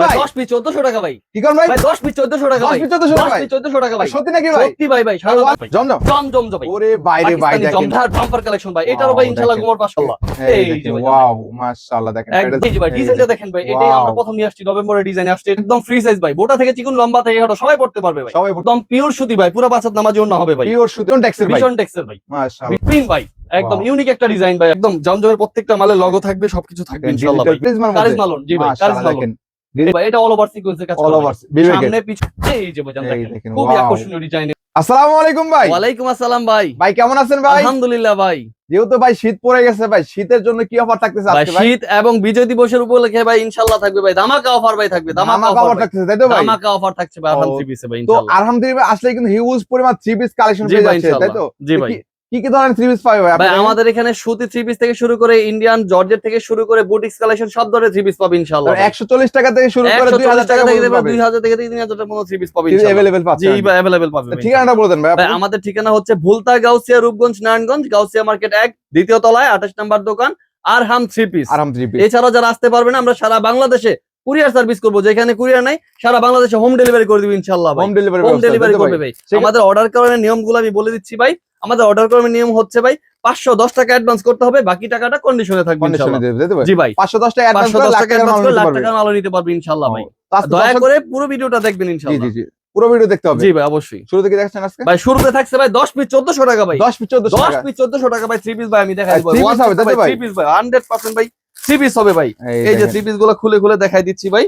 ভাই। পিস টাকা ভাই। ভাই? ভাই পিস টাকা ভাই। piece 1400 দশ ভাই? পিস চোদ্দশো টাকা ভাই। সত্যি নাকি ভাই? সত্যি ভাই ভাই সারা ভাই। জমজম জম। জম জম ভাই। ওরে বাইরে ভাই দেখেন। জমধার বাম্পার কালেকশন ভাই। এটারও ভাই ইনশাআল্লাহ গোমর মাশাআল্লাহ এই এই যে দেখেন ভাই, ওয়াও মাশাআল্লাহ দেখেন। একদম এই ভাই ডিজাইনটা দেখেন ভাই। এটাই আমরা প্রথম নিয়ে আসছি নভেম্বরের ডিজাইন আসছে। একদম ফ্রি সাইজ ভাই। থেকে চিকুন লম্বা থেকে হাঁটো সবাই পড়তে পারবে ভাই। সবাই একদম পিওর সুতি ভাই। পুরো বাসাত নামার জন্য হবে ভাই। পিওর ভাই। ভীষণ টেক্সের ভাই। মাশাআল্লাহ। প্রিন্ট ভাই। একদম ইউনিক একটা ডিজাইন ভাই। একদম জমজমের প্রত্যেকটা মালের লগো থাকবে সবকিছু থাকবে ইনশাআল্লাহ ডিজিটাল ভাই। প্রিজমার কারিজ মধ্যে। মালন জি ভাই কারিজ মাশাআল্লাহ মালন দেখেন। ভাই এটা অল ওভার সিকোয়েন্সের কাজ অল ওভার ভাই। সামনে পিছনে এই যে ভাই দেখেন দেখেন, খুবই আকর্ষণীয় ডিজাইন আসসালামু আলাইকুম ভাই। ওয়ালাইকুম আসসালাম ভাই। ভাই কেমন আছেন ভাই? আলহামদুলিল্লাহ ভাই। যেহেতু ভাই শীত পড়ে গেছে ভাই শীতের জন্য কি অফার থাকতেছে আজকে ভাই? শীত এবং বিজয় দিবসের উপলক্ষে ভাই ইনশাআল্লাহ থাকবে ভাই। ধামাকা অফার ভাই থাকবে ধামাকা অফার তাই তো ভাই? ধামাকা অফার থাকছে ভাই আরহাম থ্রি পিসে ভাই তো ইনশাআল্লাহ। আলহামদুলিল্লাহ আসলে কিন্তু হিউজ পরিমাণ থ্রি পিস কালেকশন পেয়ে যাচ্ছে তাই তো? জি ভাই। কি- কি কি ধরনের থ্রি পিস পাবে ভাই ভাই আপনাদের কাছে? আমাদের এখানে সুতি থ্রি পিস থেকে শুরু করে ইন্ডিয়ান জর্জেট থেকে শুরু করে বুটিক্স কালেকশন সব ধরনের থ্রি পিস পাবে ইনশাআল্লাহ তো 140 টাকা থেকে শুরু করে 2000 টাকা পর্যন্ত পাবে 2000 থেকে 3000 টাকা পর্যন্ত থ্রি পিস পাবে ইনশাআল্লাহ अवेलेबल জি পাচ্ছেন ভাই अवेलेबल পাবে ভাই। ঠিকানাটা বলে দেন ভাই ভাই আপনি আমাদের ঠিকানা হচ্ছে ভুলতা গাউসিয়া রূপগঞ্জ নারায়ণগঞ্জ গাউসিয়া মার্কেট এক দ্বিতীয় তলায় আঠাশ নাম্বার দোকান আর হাম থ্রি পিস আরাম থ্রি পিস এছাড়াও যারা আসতে পারবে না আমরা সারা বাংলাদেশে কুরিয়ার সার্ভিস করবো যেখানে কুরিয়ার নাই সারা বাংলাদেশে হোম ডেলিভারি করে দিবো ইনশাল্লাহ ভাই হোম ডেলিভারি হোম ডেলিভারি করবে ভাই ঠিক আছে। আমাদের অর্ডার করার নিয়মগুলো আমি বলে দিচ্ছি ভাই আমাদের অর্ডার করার নিয়ম হচ্ছে ভাই পাঁচশো দশ টাকা অ্যাডভান্স করতে হবে বাকি টাকাটা কন্ডিশনে থাকবে কন্ডিশনে ইনশাল্লাহ। দেবে তাই তো ভাই? জি ভাই। 510 টাকা পাঁচশো দশ লাখ টাকা টাকা অ্যাডভান্স করে লাখ নিতে পারবে মালও নিতে পারবে ইনশাল্লাহ ভাই। দয়া করে পুরো ভিডিওটা দেখবেন ইনশাল্লাহ। পুরো ভিডিও দেখতে হবে। জি ভাই অবশ্যই। শুরু থেকে দেখছেন আজকে? ভাই শুরুতে থাকছে ভাই দশ পিস চোদ্দশো টাকা ভাই। 10 পিস 1400 দশ টাকা। পিস চোদ্দশো টাকা ভাই থ্রি পিস ভাই আমি দেখাই আর three piece হবে, ভাই? থ্রি পিস ভাই হান্ড্রেড পার্সেন্ট ভাই থ্রি পিস হবে ভাই। এই যে দেখেন। থ্রি পিসগুলো খুলে খুলে দেখাই দিচ্ছি ভাই।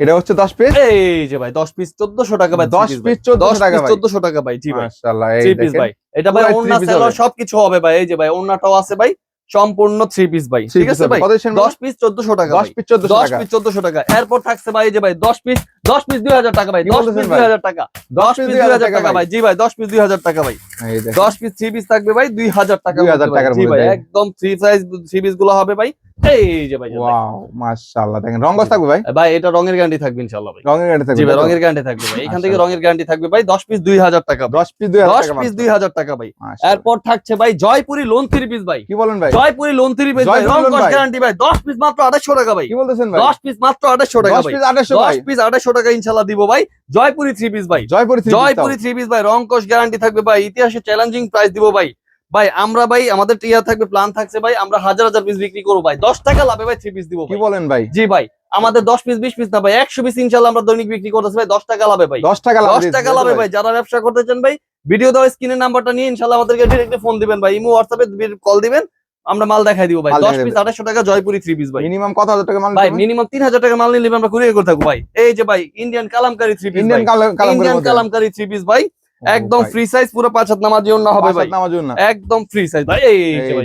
এটা হচ্ছে 10 পিস এই যে ভাই দশ পিস চোদ্দশো টাকা ভাই 10 পিস 1400 টাকা ভাই। চোদ্দশো টাকা ভাই জি ভাই মাশাআল্লাহ এই পিস ভাই। এটা ভাই অন্য ওন্না সেলার। সবকিছু হবে ভাই এই যে ভাই ওন্নাটাও আছে ভাই। সম্পূর্ণ থ্রি পিস ভাই ঠিক আছে। ভাই? কত দিচ্ছেন দশ পিস চোদ্দশো টাকা 10 পিস 1400 দশ টাকা। পিস চোদ্দশো টাকা। এরপর থাকছে ভাই এই যে ভাই দশ পিস দশ পিস দুই হাজার টাকা ভাই দশ পিস ভাই? দুই হাজার টাকা দশ পিস দুই হাজার টাকা ভাই জি ভাই দশ পিস দুই হাজার টাকা ভাই দশ পিস থ্রি পিস থাকবে ভাই দুই হাজার টাকা 2000 ভাই। জি ভাই একদম থ্রি সাইজ থ্রি পিসগুলো হবে ভাই এই যে ভাই ওয়াও মাশাআল্লাহ দেখেন রং থাকবে ভাই ভাই এটা রঙের গ্যারান্টি থাকবে ইনশাআল্লাহ ভাই রঙের গাড়ি থাকবে জি ভাই? রঙের গ্যারান্টি থাকবে ভাই এখান থেকে আচ্ছা। রঙের গ্যারান্টি থাকবে ভাই দশ পিস দুই হাজার টাকা ভাই। 10 পিস 2000 দশ টাকা পিস মাত্র। দুই হাজার টাকা ভাই এরপর থাকছে ভাই জয়পুরি লোন থ্রি পিস ভাই কি বলেন ভাই জয়পুরি লোন থ্রি পিস ভাই রং গ্যারান্টি ভাই দশ পিস মাত্র আঠাশশো টাকা ভাই কি বলতেছেন ভাই দশ পিস মাত্র আঠাশশো টাকা 10 পিস 2800 দশ ভাই পিস আঠাশশো টাকা ইনশাল্লাহ দিব ভাই। জয়পুরি থ্রি পিস ভাই। জয়পুরি জয়পুরি থ্রি পিস ভাই রংকশ গ্যারান্টি থাকবে ভাই। ইতিহাসে চ্যালেঞ্জিং প্রাইস দিব ভাই। ভাই আমরা ভাই আমাদের টিয়া থাকবে প্ল্যান থাকছে ভাই আমরা হাজার হাজার পিস বিক্রি করব ভাই। দশ টাকা লাভে ভাই থ্রি পিস দিব কি বলেন ভাই? জি ভাই আমাদের দশ পিস বিশ পিস না ভাই একশো পিস ইনশাল্লাহ আমরা দৈনিক বিক্রি করতেছি ভাই দশ টাকা লাভে ভাই। 10 টাকা লাভ দশ টাকা লাভে ভাই? ভাই যারা ব্যবসা করতে চান ভাই ভিডিও দেওয়া স্ক্রিনের নাম্বারটা নিয়ে ইনশাল্লাহ আমাদেরকে ডিরেক্টলি ফোন দিবেন ভাই। ইমো হোয়াটসঅ্যাপে কল দিবেন। আমরা মাল দেখাই দিব ভাই। মাল দশ দেখাই পিস 2800 টাকা জয়পুরি থ্রি পিস ভাই। মিনিমাম কত হাজার টাকা মাল ভাই মিনিমাম তিন হাজার টাকা মাল নিলে আমরা কুরিয়ার করে থাকব ভাই। এই যে ভাই Indian Kalamkari three piece Indian colour Indian Kalamkari three piece ভাই। একদম ফ্রি সাইজ পুরো পাঁচ হাত নামাজ না হবে ভাই। একদম ফ্রি সাইজ ভাই এই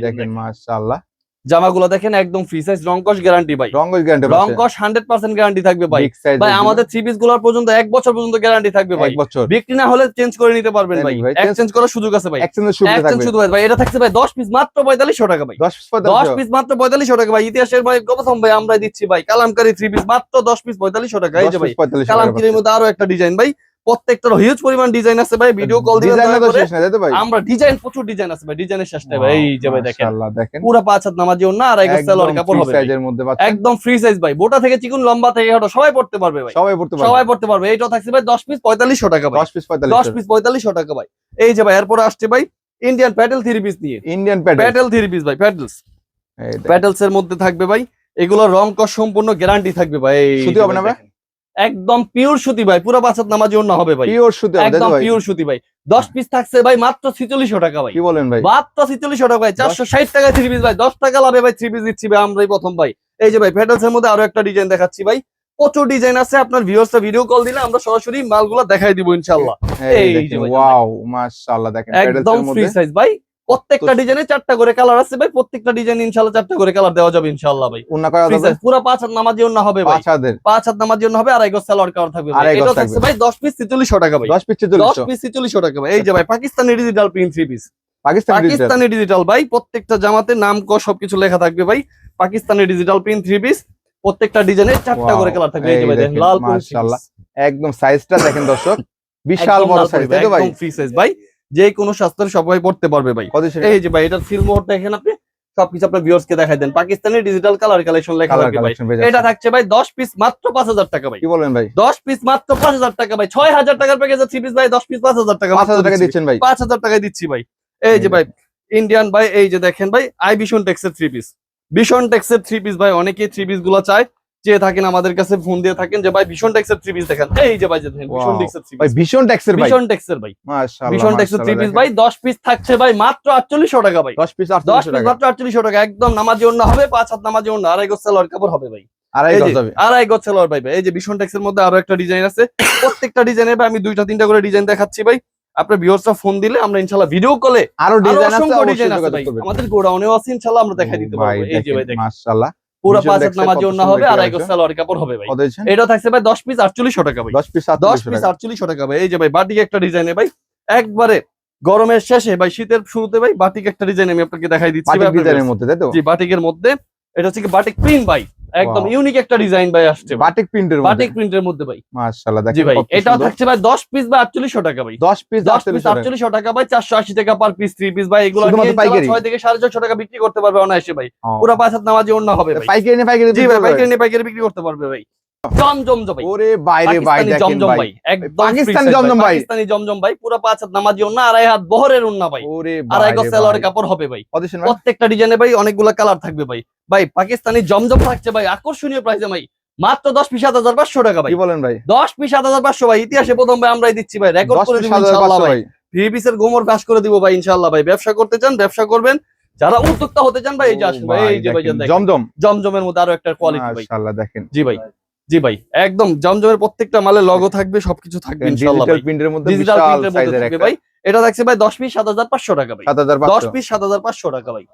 দেখেন মাশাআল্লাহ। জামাগুলো দেখেন একদম ফ্রি সাইজ রংকশ গ্যারান্টি ভাই। রং গ্যারান্টি রংকশ হান্ড্রেড পার্সেন্ট গ্যারান্টি থাকবে ভাই। ভাই আমাদের থ্রি পিসগুলোর পর্যন্ত এক বছর পর্যন্ত গ্যারান্টি থাকবে ভাই। বছর। বিক্রি না হলে চেঞ্জ করে নিতে পারবেন ভাই। এক্সচেঞ্জ করার সুযোগ আছে ভাই। এক্সচেঞ্জের সুবিধা এক্সচেঞ্জ থাকবে। শুধু ভাই ভাই এটা থাকছে ভাই দশ পিস মাত্র পঁয়তাল্লিশশো টাকা ভাই। 10 পিস দশ পিস মাত্র পঁয়তাল্লিশশো টাকা ভাই। ইতিহাসের ভাই প্রথম ভাই আমরা দিচ্ছি ভাই। কালামকারী থ্রি পিস মাত্র দশ পিস পঁয়তাল্লিশশো টাকা। এই যে ভাই 45 কালামকারির মধ্যে আরও একটা ডিজাইন ভাই। প্রত্যেকটার হিউজ পরিমাণ ডিজাইন আছে ভাই ভিডিও কল দয়া না আমরা ডিজাইন প্রচুর ডিজাইন আছে ভাই ডিজাইনের শেষ নাই ভাই এই যে ভাই দেখেন। দেখেন। পুরো পাঁচ হাত নামার জন্য আর এক সালোয়ার কাপড় হবে সাইজের মধ্যে একদম ফ্রি সাইজ ভাই বোটা থেকে চিকুন লম্বা থেকে হাঁটো সবাই পড়তে পারবে ভাই। সবাই পড়তে পারবে। সবাই পড়তে পারবে এইটাও থাকছে ভাই দশ পিস পঁয়তাল্লিশশো টাকা ভাই। 10 পিস 45 দশ পিস পঁয়তাল্লিশশো টাকা ভাই। এই যে ভাই এরপরে আসছে ভাই ইন্ডিয়ান প্যাটেল থ্রি পিস নিয়ে। Indian pattern Patel three piece ভাই প্যাটেলস প্যাটেলস এর মধ্যে থাকবে ভাই এগুলোর রং কস সম্পূর্ণ গ্যারান্টি থাকবে ভাই সুতি হবে না ভাই? একদম পিওর সুতি ভাই পুরো বাসাত নামার জন্য হবে ভাই। পিওর সুতি একদম পিওর সুতি ভাই। দশ পিস থাকছে ভাই মাত্র ছিচল্লিশশো টাকা ভাই। কি বলেন ভাই? মাত্র ছিচল্লিশশো টাকা ভাই চারশো ষাট টাকায় থ্রি পিস ভাই দশ টাকা লাভে ভাই থ্রি পিস দিচ্ছি ভাই আমরাই প্রথম ভাই। এই যে ভাই প্যাটেলস এর মধ্যে আরও একটা ডিজাইন দেখাচ্ছি ভাই। প্রচুর ডিজাইন আছে আপনার ভিউয়ার্সটা ভিডিও কল দিলে আমরা সরাসরি মালগুলো দেখাই দিব ইনশাল্লাহ এই যে ওয়াও মাশাআল্লাহ দেখেন একদম ফ্রি সাইজ ভাই। প্রত্যেকটা ডিজাইনে চারটা করে কালার আছে ভাই প্রত্যেকটা ডিজাইন ইনশাল্লাহ চারটা করে কালার দেওয়া যাবে ইনশাল্লাহ ভাই। উন্না করা যাবে পুরো পাঁচ হাত নামার জন্য হবে ভাই। পাঁচ হাজার পাঁচ হাত নামার জন্য হবে আড়াই গজ সালোয়ার কাভার থাকবে ভাই। এটা থাকছে ভাই দশ পিস ছিচল্লিশশো টাকা ভাই। 10 পিস দশ 44 পিস ছিচল্লিশশো টাকা ভাই। এই যে ভাই Pakistani digital print three piece Pakistan Pakistani digital ভাই প্রত্যেকটা জামাতে নাম ক সবকিছু লেখা থাকবে ভাই। Pakistani digital print three piece প্রত্যেকটা ডিজাইনের চারটা করে কালার থাকবে। এই যে ভাই দেখেন লাল মাশাআল্লাহ। একদম সাইজটা দেখেন দর্শক। বিশাল বড় সাইজ তাই তো ভাই? একদম ফ্রি সাইজ ভাই। যে কোনো স্বাস্থ্যের সবাই পড়তে পারবে ভাই। এই যে ভাই এটার ফিল মোহর দেখেন আপনি? সবকিছু আপনার ভিউয়ার্স কে দেখাই দেন। পাকিস্তানি ডিজিটাল কালার কালেকশন লেখা থাকবে ভাই। এটা থাকছে ভাই দশ পিস মাত্র পাঁচ হাজার টাকা ভাই। কি বলবেন ভাই? দশ পিস মাত্র পাঁচ হাজার টাকা ভাই। ছয় হাজার টাকার প্যাকেজে থ্রি পিস ভাই দশ পিস পাঁচ হাজার টাকা পাঁচ হাজার টাকা দিচ্ছেন ভাই। পাঁচ হাজার টাকায় দিচ্ছি ভাই। এই যে ভাই ইন্ডিয়ান ভাই এই যে দেখেন ভাই আই বিশন টেক্সের থ্রি পিস বিশন টেক্সের থ্রি পিস ভাই অনেকেই থ্রি পিসগুলো চায়। চেয়ে থাকেন আমাদের কাছে ফোন দিয়ে থাকেন যে ভাই ভীষণ ট্যাক্সের থ্রি পিস দেখেন। এই যে ভাই যে দেখেন ভীষণ. টেক্সের থ্রি পিস ভীষণ ট্যাক্সের ভাই। ভীষণ টেক্সের ভাই। মাশাআল্লাহ ভীষণ টেক্সের থ্রি পিস ভাই দশ পিস থাকছে ভাই মাত্র আটচল্লিশশো টাকা ভাই। 10 পিস দশ 800 পিস টাকা। মাত্র আটচল্লিশশো টাকা। একদম নামাজি অন্য হবে পাঁচ হাত নামাজি অন্য। আড়াই গোছ সালোয়ার কাপড় হবে ভাই। আড়াই এই গজ হবে। আড়াই গজ সালোয়ার ভাই ভাই। এই যে ভীষণ টেক্সের মধ্যে আরও একটা ডিজাইন আছে। প্রত্যেকটা ডিজাইনের ভাই আমি দুইটা তিনটা করে ডিজাইন দেখাচ্ছি ভাই। আপনার ভিউয়ার্সরা ফোন দিলে আমরা ইনশাআল্লাহ ভিডিও কলে আরও ডিজাইন আছে আমাদের গোডাউনেও আছে ইনশাআল্লাহ আমরা দেখাই দিতে পারব। এই যে ভাই দেখেন। মাশাআল্লাহ। পুরো পাঁচ হাত নামাজি অন্য হবে আড়াই গজ সালোয়ার কাপড় হবে ভাই। এটা থাকছে ভাই দশ পিস আটচল্লিশশো টাকা ভাই। 10 পিস দশ পিস টাকা। আটচল্লিশশো টাকা ভাই। এই যে ভাই বাটিক একটা ডিজাইনে ভাই একবারে গরমের শেষে ভাই শীতের শুরুতে ভাই বাটিক একটা ডিজাইন আমি আপনাকে দেখাই দিচ্ছি ডিজাইনের মধ্যে তাই তো? জি বাটিকের মধ্যে। এটা হচ্ছে কি বাটিক প্রিন্ট ভাই। একদম ইউনিক একটা ডিজাইন ভাই আসছে। বাটিক প্রিন্টের মধ্যে। বাটিক প্রিন্টের মধ্যে ভাই। মাশাআল্লাহ জি দেখেন ভাই এটাও থাকছে ভাই দশ পিস বা আটচল্লিশশো টাকা ভাই। 10 পিস দশ পিস 48 টাকা। ভাই চারশো আশি টাকা পার পিস 3 পিস ভাই এগুলো নিয়ে পাইকারি? ছয় থেকে সাড়ে ছশো টাকা বিক্রি করতে পারবে অনায়াসে ভাই। পুরো পাঁচ হাত নামাজি অন্য হবে ভাই। পাইকারি নিয়ে পাইকারি জি ভাই পাইকারি নিয়ে পাইকারি বিক্রি করতে পারবে ভাই। ওরে বাইরে ভাই দেখেন জমজম ভাই। ভাই একদম পাকিস্তানি জমজম ভাই। পাকিস্তানি জমজম ভাই পুরো পাঁচ হাত নামাজি অন্য আড়াই হাত বহরের অন্য ভাই। আড়াই গজ বাইরে কাপড় হবে ভাই। প্রত্যেকটা ডিজাইনে ভাই অনেকগুলো কালার থাকবে ভাই। ভাই পাকিস্তানি জমজম থাকছে ভাই আকর্ষণীয় প্রাইসে ভাই। মাত্র দশ পিস সাত হাজার পাঁচশো টাকা ভাই। বলেন ভাই? দশ পিস সাত হাজার পাঁচশো ভাই ইতিহাসে প্রথম ভাই আমরাই দিচ্ছি ভাই রেকর্ড করে দিব 7500 ভাই। ভাই। থ্রি পিসের গোমর ফাঁস করে দিব ভাই ইনশাল্লাহ ভাই। ব্যবসা করতে চান ব্যবসা করবেন। যারা উদ্যোক্তা হতে চান ভাই এই যে আসেন ভাই এই যে ভাই দেখেন, দেখেন। জমজম। জমজমের মধ্যে আরও একটা কোয়ালিটি ভাই। দেখেন। জি ভাই। জি ভাই একদম জমজমের প্রত্যেকটা মালে লগো থাকবে সবকিছু থাকবে ইনশাআল্লাহ ডিজিটাল প্রিন্টের মধ্যে ডিজিটাল বিশাল প্রিন্টের মধ্যে সাইজের থাকবে একটা। ভাই। এটা দেখছে ভাই দশ পিস সাত হাজার পাঁচশো টাকা ভাই। দশ পিস সাত হাজার পাঁচশো টাকা ভাই।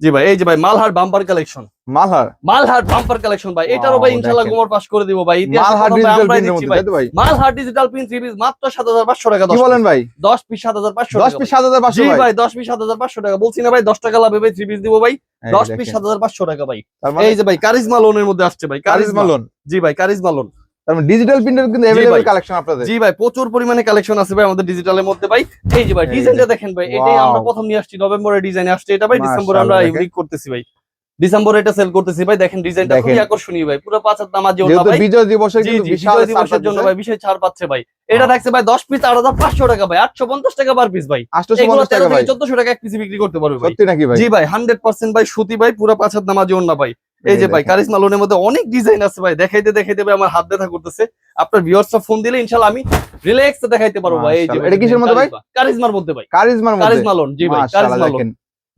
জি ভাই এই যে ভাই Malhar bumper collection Malhar? Malhar bumper collection ভাই এটারও ভাই ইনশাআল্লাহ গোমর পাস করে দিব ভাই ইতিহাসে মালহার ভাই ডিজিটাল প্রিন্টের দিচ্ছি ভাই। মালহার ডিজিটাল প্রিন্ট পিস মাত্র সাত হাজার পাঁচশো টাকা কি বলেন ভাই? দশ পিস সাত হাজার পাঁচশো 10 পিস 7500 জি ভাই? ভাই দশ পিস সাত হাজার পাঁচশো টাকা। বলছি না ভাই দশ টাকা লাভে ভাই থ্রি পিস দিব ভাই। এই দশ দেখেন। পিস সাত হাজার পাঁচশো টাকা ভাই। মানে এই যে ভাই কারিজমা লোনের মধ্যে আসছে ভাই কারিজমা। লোন জি ভাই কারিজমা লোন তার মানে ডিজিটাল প্রিন্টের কিন্তু জি अवेलेबल ভাই। কালেকশন আপনাদের জি ভাই প্রচুর পরিমাণে কালেকশন আছে ভাই আমাদের ডিজিটালের মধ্যে ভাই এই যে ভাই এই ডিজাইনটা যে। দেখেন ভাই এটাই আমরা Wow. প্রথম নিয়ে আসছি নভেম্বরের ডিজাইন আসছে এটা ভাই ডিসেম্বরে আমরা মাশাআল্লাহ, ইউনিক করতেছি ভাই ডিসেম্বরে এটা সেল করতেছি ভাই দেখেন ডিজাইনটা দেখেন। খুবই আকর্ষণীয় ভাই পুরো পাঁচ হাত নামাজ জন্য যেহেতু ভাই বিজয় দিবসের জি কিন্তু জি বিশাল বিজয় ছাড় দিবসের জন্য পাচ্ছে। ভাই বিশেষ ছাড় পাচ্ছে ভাই এটা হ্যাঁ। থাকছে ভাই দশ পিস আট হাজার পাঁচশো টাকা ভাই আটশো পঞ্চাশ টাকা পার পিস ভাই 850 এগুলো তেরো টাকা ভাই থেকে চোদ্দশো টাকা এক পিস বিক্রি করতে পারবে ভাই সত্যি নাকি ভাই জি ভাই হান্ড্রেড পার্সেন্ট ভাই সুতি ভাই পুরো পাঁচ হাত নামাজ না ভাই এই যে ভাই কারিশমা লোনের মধ্যে অনেক ডিজাইন আছে ভাই দেখাইতে দেখাইতে ভাই আমার হাত ব্যথা করতেছে। আপনার ভিউয়ার্সরা ফোন দিলে ইনশাআল্লাহ আমি রিল্যাক্স দেখাইতে পারব ভাই এই যে। এটা কিসের মধ্যে ভাই? কারিশমার মধ্যে ভাই। কারিশমার মধ্যে। কারিশমা লোন জি ভাই কারিশমা লোন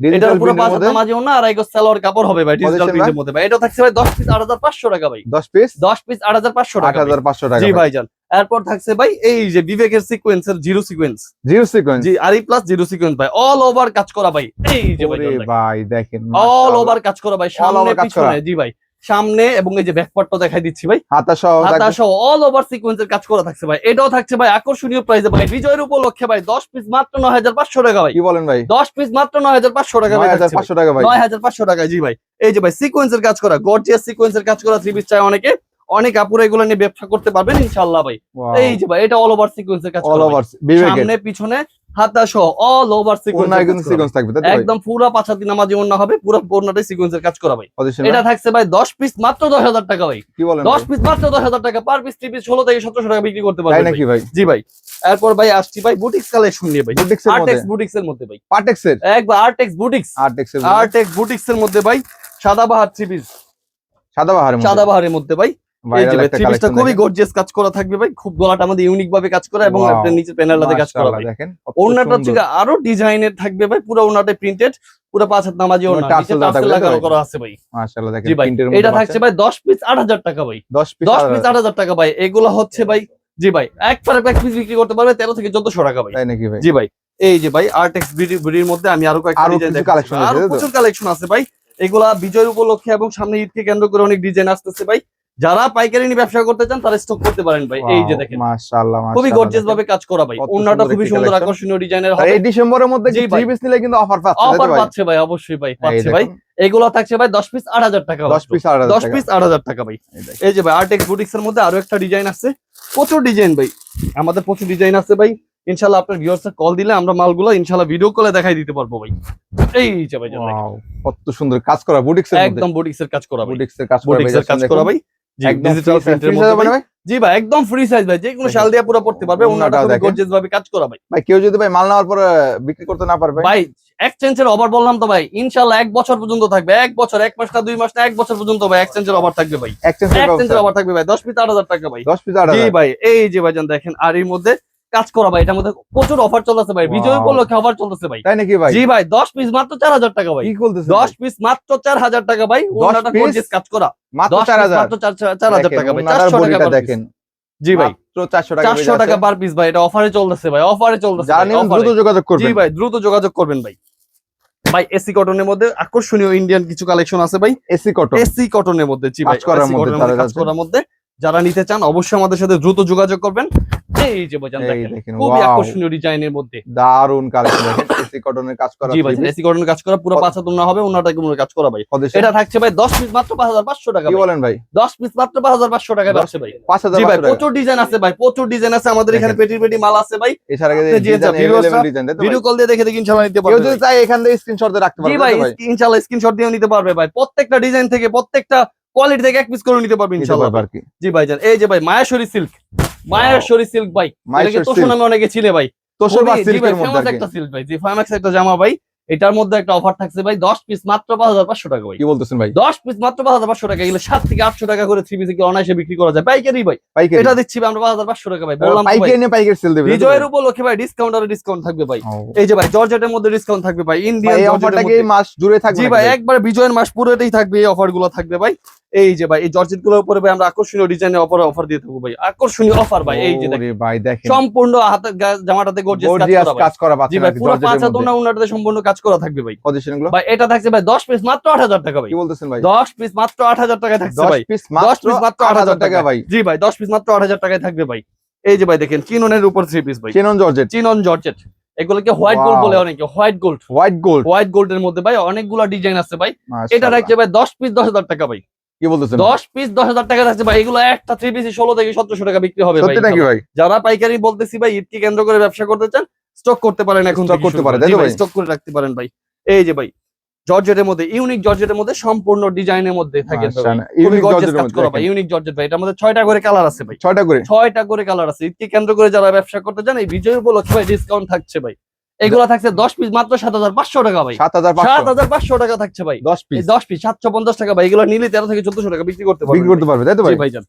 এটা পুরো পাঁচ হাজার মাঝেও না আর গজ সালোয়ার কাপড় হবে ভাই ডিজিটাল প্রিন্টের মধ্যে ভাই। এটা থাকছে ভাই দশ পিস আট হাজার পাঁচশো টাকা ভাই। 10 পিস দশ পিস আট হাজার পাঁচশো টাকা হাজার 8500 টাকা জি ভাই। জান এরপর থাকছে ভাই এই যে বিবেকের সিকোয়েন্সের জিরো সিকোয়েন্স জিরো সিকোয়েন্স জি আরই প্লাস জিরো সিকোয়েন্স ভাই অল ওভার কাজ করা ভাই। এই যে ভাই দেখেন অল ওভার কাজ করা ভাই সামনে। পিছনে জি ভাই। সামনে এবং এই যে ব্যাকপার্টটা দেখাই দিচ্ছি ভাই। হাতা সহ হাতা সহ অল ওভার সিকোয়েন্সের কাজ করা থাকছে ভাই। এটাও থাকছে ভাই আকর্ষণীয় প্রাইসে ভাই। বিজয়ের উপলক্ষে ভাই দশ পিস মাত্র নয় হাজার পাঁচশো টাকা ভাই। কি বলেন ভাই? দশ পিস মাত্র নয় হাজার পাঁচশো টাকা ভাই থাকছে ভাই। 9500 টাকা ভাই। নয় হাজার পাঁচশো টাকা জি ভাই। এই যে ভাই সিকোয়েন্সের কাজ করা গর্জিয়াস সিকোয়েন্সের কাজ করা থ্রি পিস চাই অনেকে। অনেক আপুরা এগুলো নিয়ে ব্যবসা করতে পারবেন ইনশাল্লাহ ভাই। এই যে ভাই এটা অল ওভার সিকোয়েন্সের কাজ অল ওভার সামনে পিছনে হাতা সহ অল ওভার সিকোয়েন্স সিকোয়েন্স থাকবে একদম পুরো পাঁচাতি নামাজি অন্য হবে পুরো পূর্ণটাই সিকোয়েন্সের কাজ করা ভাই। এটা থাকছে ভাই দশ পিস মাত্র দশ হাজার টাকা ভাই। কি বলেন দশ ভাই? পিস মাত্র দশ হাজার টাকা পার পিস পিস ষোলো থেকে সতেরোশো টাকা বিক্রি করতে তাই পারবেন নাকি ভাই? জি ভাই। এরপর ভাই আসছি ভাই বুটিক্স কালেকশন নিয়ে ভাই। বুটিক্স এর মধ্যে? আর্টেক্স বুটিক্স এর মধ্যে ভাই। পাটেক্স এর? একবার আর্টেক্স বুটিক্স আর্টেক্স এর আর্টেক্স বুটিক্স এর মধ্যে ভাই সাদাবাহার থ্রি পিস সাদা বাহারের মধ্যে? সাদাবাহারের মধ্যে ভাই। খুবই গর্জিয়াস কাজ করা থাকবে ভাই। খুব গলাটা আমাদের ইউনিক ভাবে কাজ করা এবং. আপনার প্যানেলটাতে কাজ করা দেখেন হচ্ছে আরও ডিজাইনের থাকবে ভাই পুরো প্রিন্টেড পুরো পাঁচ হাত নামাজি ওড়না। নিচে দেওয়া লাগানো করা আছে ভাই। মাশাআল্লাহ দেখেন জি ভাই এটা থাকছে ভাই পিস টাকা ভাই। 10 পিস টাকা ভাই। এগুলো হচ্ছে ভাই জি ভাই এক পারে এক পিস বিক্রি করতে পারবে তেরো থেকে চোদ্দশো টাকা ভাই। তাই নাকি ভাই? জি ভাই এই যে ভাই আর্টেক্স বিডির মধ্যে আমি আরও কয়েকটা ডিজাইন দেখাচ্ছি আরও প্রচুর কালেকশন আছে ভাই। এগুলা বিজয়ের উপলক্ষে এবং সামনে ঈদকে কেন্দ্র করে অনেক ডিজাইন আসতেছে ভাই। যারা পাইকারি নিয়ে ব্যবসা করতে চান তারা স্টক করতে পারেন ভাই। এই যে দেখেন। মাশাআল্লাহ খুবই গর্জিয়াস ভাবে কাজ করা ভাই। ওন্নাটা খুবই সুন্দর আকর্ষণীয় ডিজাইনের হবে এই ডিসেম্বরের মধ্যে কি ভাই। পিস নিলে কিন্তু অফার পাচ্ছে তো অফার পাচ্ছে ভাই অবশ্যই ভাই পাচ্ছে ভাই। এগুলো থাকছে ভাই দশ পিস আট হাজার টাকা 10 পিস আর দশ পিস আট হাজার টাকা ভাই। এই যে ভাই আর্টেক্স বুটিক্স এর মধ্যে আরও একটা ডিজাইন আছে। প্রচুর ডিজাইন ভাই। আমাদের প্রচুর ডিজাইন আছে ভাই। ইনশাল্লাহ আপনার ভিউয়ার্স কল দিলে আমরা মালগুলো ইনশাল্লাহ ভিডিও কলে দেখাই দিতে পারব ভাই। এই যে ভাই দেখেন। কত সুন্দর কাজ করা বুটিক্স এর মধ্যে। একদম বুটিক্স এর কাজ করা ভাই। বুটিক্স এর কাজ করা এর ভাই। ডিজিটাল প্রিন্টের মধ্যে ভাই। ভাই? জি ভাই একদম ফ্রি সাইজ ভাই যে কোনো শাল দিয়ে পুরো পড়তে পারবে ওনাটা গর্জিয়াস ভাবে কাজ করা ভাই। ভাই কেউ যদি ভাই মাল নেওয়ার পর বিক্রি করতে না পারবে? ভাই এক্সচেঞ্জের অফার বললাম তো ভাই ইনশাল্লাহ এক বছর পর্যন্ত থাকবে এক বছর এক মাস না দুই মাস না এক বছর পর্যন্ত ভাই এক্সচেঞ্জের অফার থাকবে ভাই। এক্সচেঞ্জ এক্সচেঞ্জের অফার থাকবে ভাই পিস টাকা ভাই। 10 পিস জি ভাই এই যে ভাই দেখেন আর এর মধ্যে কাজ করা ভাই এটার মধ্যে প্রচুর অফার চলতেছে ভাই। বিজয় উপলক্ষে অফার চলতেছে ভাই। তাই নাকি ভাই? জি ভাই দশ পিস মাত্র চার হাজার টাকা ভাই। কি বলতেছেন দশ পিস মাত্র চার হাজার টাকা ভাই ওনাটা? গর্জিয়াস কাজ করা। মাত্র 4000 মাত্র চার চার হাজার টাকা ভাই চারশো টাকা per দেখেন। জি ভাই। 400 চারশো টাকা পার পিস ভাই এটা অফারে চলতেছে ভাই অফারে চলতেছে দ্রুত যোগাযোগ জি ভাই দ্রুত যোগাযোগ করবেন ভাই। ভাই এসি কটনের মধ্যে আকর্ষণীয় ইন্ডিয়ান কিছু কালেকশন আছে ভাই। এসি কটন এসি কটনের মধ্যে জি ভাই কাজ করার মধ্যে। যারা নিতে চান অবশ্যই আমাদের সাথে দ্রুত যোগাযোগ করবেন। এই যে বোঝান দেখেন খুবই আকর্ষণীয় ডিজাইনের মধ্যে। দারুণ কালেকশন এসি কটনের কাজ করা জি ভাই এসি কটনের কাজ করা পুরো না হবে কাজ করা ভাই। এটা থাকছে ভাই 10 পিস মাত্র 5500 টাকা কি বলেন ভাই? 10 পিস মাত্র 5500 টাকা আছে ভাই। 5000 জি ভাই প্রচুর ডিজাইন আছে ভাই প্রচুর ডিজাইন আছে আমাদের এখানে পেটি পেটি মাল আছে ভাই। এছাড়া ভিডিও কল দিয়ে দেখে দেখে ইনশাআল্লাহ নিতে পারবে কেউ যদি চাই এখান থেকে স্ক্রিনশট দিয়ে রাখতে পারবে জি ভাই ইনশাআল্লাহ স্ক্রিনশট দিয়ে নিতে পারবে ভাই। প্রত্যেকটা ডিজাইন থেকে প্রত্যেকটা কোয়ালিটি থেকে এক পিস করে নিতে পারবেন ইনশাআল্লাহ আর কি। জি ভাই জান এই যে ভাই মায়াশ্বরী সিল্ক মায়াশ্বরী সিল্ক ভাই। এটাকে মাইশোর নামে অনেকে চিনে ভাই। বা ভাই সিল্কের মধ্যে একটা সিল্ক ভাই। জি ফেমাস একটা জামা ভাই। এটার মধ্যে একটা অফার থাকছে ভাই দশ পিস মাত্র পাঁচ হাজার পাঁচশো টাকা ভাই। কি বলতেছেন ভাই? দশ পিস মাত্র পাঁচ হাজার পাঁচশো টাকা এগুলো সাত থেকে আটশো টাকা করে থ্রি পিস অনায়াসে বিক্রি করা যায়? পাইকারি ভাই। পাইকারি। এটা দিচ্ছি আমরা পাঁচ হাজার পাঁচশো টাকা ভাই বললাম পাইকারি পাইকারি সেল দেবে বিজয়ের? উপলক্ষে ভাই ডিসকাউন্ট আর ডিসকাউন্ট থাকবে ভাই। এই যে ভাই জর্জেটের মধ্যে ডিসকাউন্ট থাকবে ভাই ইন্ডিয়ান এই অফারটা কি মাস জুড়ে থাকবে জি ভাই একবার বিজয়ের মাস পুরোটাই থাকবে এই অফারগুলো থাকবে ভাই। এই যে ভাই এই জর্জেটগুলোর উপরে ভাই আমরা আকর্ষণীয় ডিজাইনের অফার অফার দিয়ে থাকব ভাই। আকর্ষণীয় অফার ভাই এই যে দেখেন। ভাই দেখেন। সম্পূর্ণ হাতে জামাটাতে গর্জিয়াস কাজ করা ভাই। জি পাচ্ছেন ভাই পুরো পাঁচ হাত মধ্যে। সম্পূর্ণ কাজ করা থাকবে ভাই। পজিশনগুলো ভাই এটা থাকছে ভাই দশ পিস মাত্র আট হাজার টাকা ভাই। কি বলতেছেন ভাই? দশ পিস মাত্র আট হাজার টাকায় থাকছে 10 ভাই। পিস দশ মাত্র পিস মাত্র আট হাজার টাকা ভাই। জি ভাই দশ পিস মাত্র আট হাজার টাকায় থাকবে ভাই। এই যে ভাই দেখেন চিননের উপর থ্রি পিস ভাই। কেনন জর্জেট চিনন জর্জেট এগুলোকে হোয়াইট গোল্ড বলে অনেকে white gold white gold white গোল্ডের মধ্যে ভাই অনেকগুলো ডিজাইন আছে ভাই। এটা থাকছে ভাই দশ পিস দশ হাজার টাকা ভাই। কি বলতেছেন? দশ পিস দশ হাজার টাকা থাকছে ভাই। এগুলো একটা থ্রি পিস ষোলো থেকে সতেরোশো টাকা বিক্রি হবে ভাই সত্যি নাকি ভাই। যারা পাইকারি বলতেছি ভাই ঈদকে কেন্দ্র করে ব্যবসা করতে চান স্টক করতে পারেন এখন Stock করতে পারেন, তাই তো ভাই? স্টক করে রাখতে পারেন ভাই। এই যে ভাই জর্জেটের মধ্যে ইউনিক জর্জেটের মধ্যে সম্পূর্ণ ডিজাইনের মধ্যে থাকে gorgeous জর্জেটের কাজ করা ভাই ইউনিক জর্জেট ভাই। এটার মধ্যে ছয়টা করে কালার আছে ভাই। ছয়টা করে? ছয়টা করে কালার আছে। ঈদকে কেন্দ্র করে যারা ব্যবসা করতে চান এই বিজয় উপলক্ষে ভাই ডিসকাউন্ট থাকছে ভাই। এগুলো থাকছে দশ পিস মাত্র সাত হাজার পাঁচশো টাকা ভাই। সাত হাজার সাত পাঁচশো হাজার পাঁচশো টাকা থাকছে ভাই। দশ এই পিস দশ পিস সাতশো পঞ্চাশ টাকা ভাই। এগুলো নিলে তেরো থেকে চোদ্দশো টাকা বিক্রি করতে পারবে বিক্রি করতে পারবে তাই তো ভাই? ভাইজান।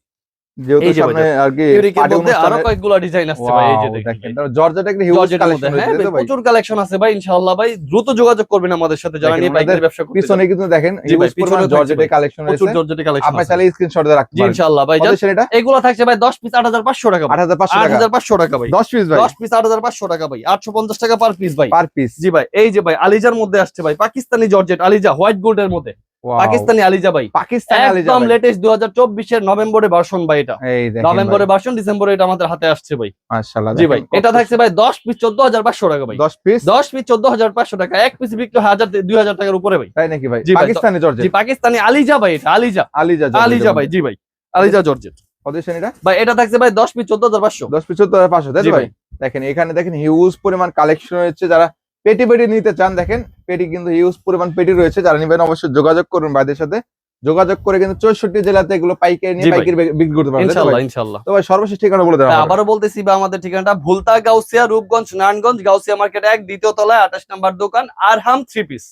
যেহেতু সামনে আর কি ইউরিকের party মধ্যে আরও কয়েকগুলো ডিজাইন আসছে ভাই এই যে দেখেন দেখেন জর্জেট একটা হিউজ কালেকশন হ্যাঁ ভাই, প্রচুর কালেকশন আছে ভাই ইনশাআল্লাহ ভাই দ্রুত যোগাযোগ করবেন আমাদের সাথে যারা নিয়ে পাইকারি ব্যবসা করতে পিছনে কিন্তু দেখেন হিউজ পরিমাণ জর্জেটের। কালেকশন প্রচুর জর্জেটের কালেকশন আপনি চাইলে স্ক্রিনশট দিয়ে রাখতে পারেন। ইনশাআল্লাহ ভাই কত সেটা? এগুলো থাকছে ভাই 10 পিস 8500 টাকা ভাই। 8500 টাকা। 8500 টাকা ভাই। 10 পিস ভাই। 10 পিস 8500 টাকা ভাই। 850 টাকা পার পিস ভাই। পার পিস জি ভাই এই যে ভাই আলিজার মধ্যে আসছে ভাই Pakistani georgette Aliza white gold এর মধ্যে। পাকিস্তানি আলিজা ভাই পাকিস্তানি আলিজা একদম লেটেস্ট 2024 এর নভেম্বরে ভার্সন ভাই এটা। এই দেখেন নভেম্বরে ভার্সন ডিসেম্বরে এটা আমাদের হাতে আসছে ভাই। মাশাআল্লাহ জি ভাই এটা থাকছে ভাই 10 পিস 14500 টাকা ভাই। 10 পিস 10 পিস 14500 টাকা এক পিস বিক্রি হয় 1000 2000 টাকার উপরে ভাই। তাই নাকি ভাই? পাকিস্তানি জর্জেট। জি পাকিস্তানি আলিজা ভাই এটা আলিজা। আলিজা আলিজা ভাই জি ভাই আলিজা জর্জেট। পজিশন এটা? ভাই এটা থাকছে ভাই 10 পিস 14500 10 পিস 14500 তাই ভাই। দেখেন এখানে দেখেন হিউজ পরিমাণ কালেকশন রয়েছে যারা পেটি পেটি নিতে চান দেখেন পেটি কিন্তু হিউজ পরিমাণ পেটি রয়েছে যারা নিবেন অবশ্যই যোগাযোগ করুন ভাইদের সাথে। যোগাযোগ করে কিন্তু চৌষট্টি জেলাতে এগুলো পাইকারি নিয়ে পাইকারি বিক্রি করতে পারবেন ইনশাআল্লাহ ইনশাআল্লাহ তো ভাই সর্বশেষ ঠিকানা বলে দেন আবারো বলতেছি বা আমাদের ঠিকানাটা ভুলতা গাউসিয়া রূপগঞ্জ নারায়ণগঞ্জ গাউসিয়া মার্কেট এক দ্বিতীয় তলায় আঠাশ নাম্বার দোকান আরহাম থ্রি পিস